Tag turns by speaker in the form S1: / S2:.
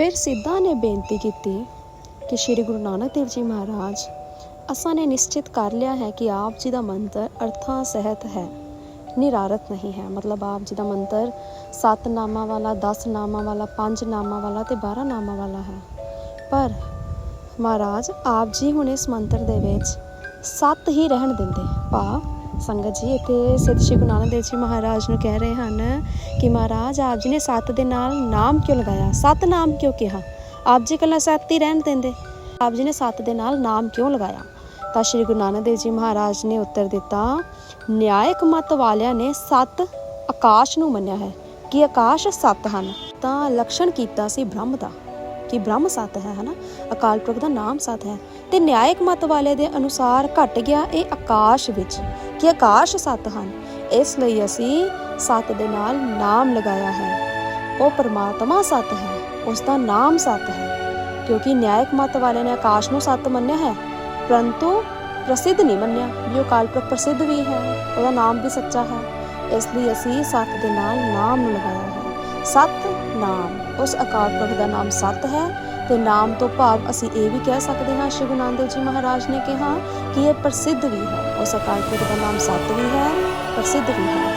S1: ਫਿਰ ਸਿੱਧਾ ਨੇ ਬੇਨਤੀ ਕੀਤੀ ਕਿ ਸ੍ਰੀ ਗੁਰੂ ਨਾਨਕ ਦੇਵ ਜੀ ਮਹਾਰਾਜ, ਅਸਾਂ ਨੇ ਨਿਸ਼ਚਿਤ ਕਰ ਲਿਆ ਹੈ ਕਿ ਆਪ ਜੀ ਦਾ ਮੰਤਰ ਅਰਥਾਂ ਸਹਿਤ ਹੈ ਨਿਰਾਰਤ ਨਹੀਂ ਹੈ। ਮਤਲਬ ਆਪ ਜੀ ਦਾ ਮੰਤਰ ਸੱਤ ਨਾਮਾਂ ਵਾਲਾ 10 ਨਾਮਾਂ ਵਾਲਾ 5 ਨਾਮਾਂ ਵਾਲਾ ਤੇ 12 ਨਾਮਾਂ ਵਾਲਾ ਹੈ। ਪਰ ਮਹਾਰਾਜ, ਆਪ ਜੀ ਹੁਣ ਇਸ ਮੰਤਰ ਦੇ ਵਿੱਚ ਸੱਤ ਹੀ ਰਹਿਣ ਦਿੰਦੇ। ਭਾ ਸੰਗਤ ਜੀ ਇੱਥੇ ਸਿੱਧ ਸ਼੍ਰੀ ਗੁਰੂ ਨਾਨਕ ਦੇਵ ਜੀ ਮਹਾਰਾਜ ਨੂੰ ਕਹਿ ਰਹੇ ਹਨ ਕਿ ਮਹਾਰਾਜ, ਆਪ ਜੀ ਨੇ ਸੱਤ ਦੇ ਨਾਲ ਨਾਮ ਕਿਉਂ ਲਗਾਇਆ? ਸੱਤ ਨਾਮ ਕਿਉਂ ਕਿਹਾ? ਆਪ ਜੀ ਕੱਲਾ ਸੱਤ ਹੀ ਰਹਿਣ ਦਿੰਦੇ। ਆਪ ਜੀ ਨੇ ਸੱਤ ਦੇ ਨਾਲ ਨਾਮ ਕਿਉਂ ਲਗਾਇਆ? ਤਾਂ ਸ਼੍ਰੀ ਗੁਰੂ ਨਾਨਕ ਦੇਵ ਜੀ ਮਹਾਰਾਜ ਨੇ ਉੱਤਰ ਦਿੱਤਾ, ਨਿਆਇਕ ਮਤ ਵਾਲਿਆਂ ਨੇ ਸੱਤ ਆਕਾਸ਼ ਨੂੰ ਮੰਨਿਆ ਹੈ। ਕਿ ਆਕਾਸ਼ ਸੱਤ ਹਨ? ਤਾਂ ਲਕਸ਼ਣ ਕੀਤਾ ਸੀ ਬ੍ਰਹਮ ਦਾ। ਕਿ ਬ੍ਰਹਮ ਸੱਤ ਹੈ, ਹਨਾ? ਅਕਾਲ ਪੁਰਖ ਦਾ ਨਾਮ ਸੱਤ ਹੈ। ਤੇ ਨਿਆਇਕ ਮਤ ਵਾਲੇ ਦੇ ਅਨੁਸਾਰ ਘਟ ਗਿਆ ਇਹ ਆਕਾਸ਼ ਵਿੱਚ, ਕਿ ਆਕਾਸ਼ ਸੱਤ ਹਨ। ਇਸ ਲਈ ਅਸੀਂ ਸੱਤ ਦੇ ਨਾਲ ਨਾਮ ਲਗਾਇਆ ਹੈ। ਉਹ ਪਰਮਾਤਮਾ ਸੱਤ ਹੈ, ਉਸ ਦਾ ਨਾਮ ਸੱਤ ਹੈ। ਕਿਉਂਕਿ ਨਿਆਇਕ ਮਤ ਵਾਲੇ ਨੇ ਆਕਾਸ਼ ਨੂੰ ਸੱਤ ਮੰਨਿਆ ਹੈ, ਪਰੰਤੂ ਪ੍ਰਸਿੱਧ ਨਹੀਂ ਮੰਨਿਆ, ਵੀ ਉਹ ਅਕਾਲ ਪ੍ਰਸਿੱਧ ਵੀ ਹੈ, ਉਹਦਾ ਨਾਮ ਵੀ ਸੱਚਾ ਹੈ। ਇਸ ਲਈ ਅਸੀਂ ਸੱਤ ਦੇ ਨਾਲ ਨਾਮ ਨੂੰ ਲਗਾਇਆ ਹੈ ਸੱਤ ਨਾਮ। ਉਸ ਅਕਾਲ ਪੁਰਖ ਦਾ ਨਾਮ ਸੱਤ ਹੈ ਤੇ ਨਾਮ ਤੋਂ ਭਾਵ ਅਸੀਂ ਇਹ ਵੀ ਕਹਿ ਸਕਦੇ ਹਾਂ, ਸ਼੍ਰੀ ਗੁਰੂ ਨਾਨਕ ਦੇਵ ਜੀ ਮਹਾਰਾਜ ਨੇ ਕਿਹਾ ਕਿ ਇਹ ਪ੍ਰਸਿੱਧ ਵੀ ਹੈ। ਉਸ ਅਕਾਲ ਪੁਰਖ ਦਾ ਨਾਮ ਸੱਤ ਵੀ ਹੈ, ਪ੍ਰਸਿੱਧ ਵੀ ਹੈ।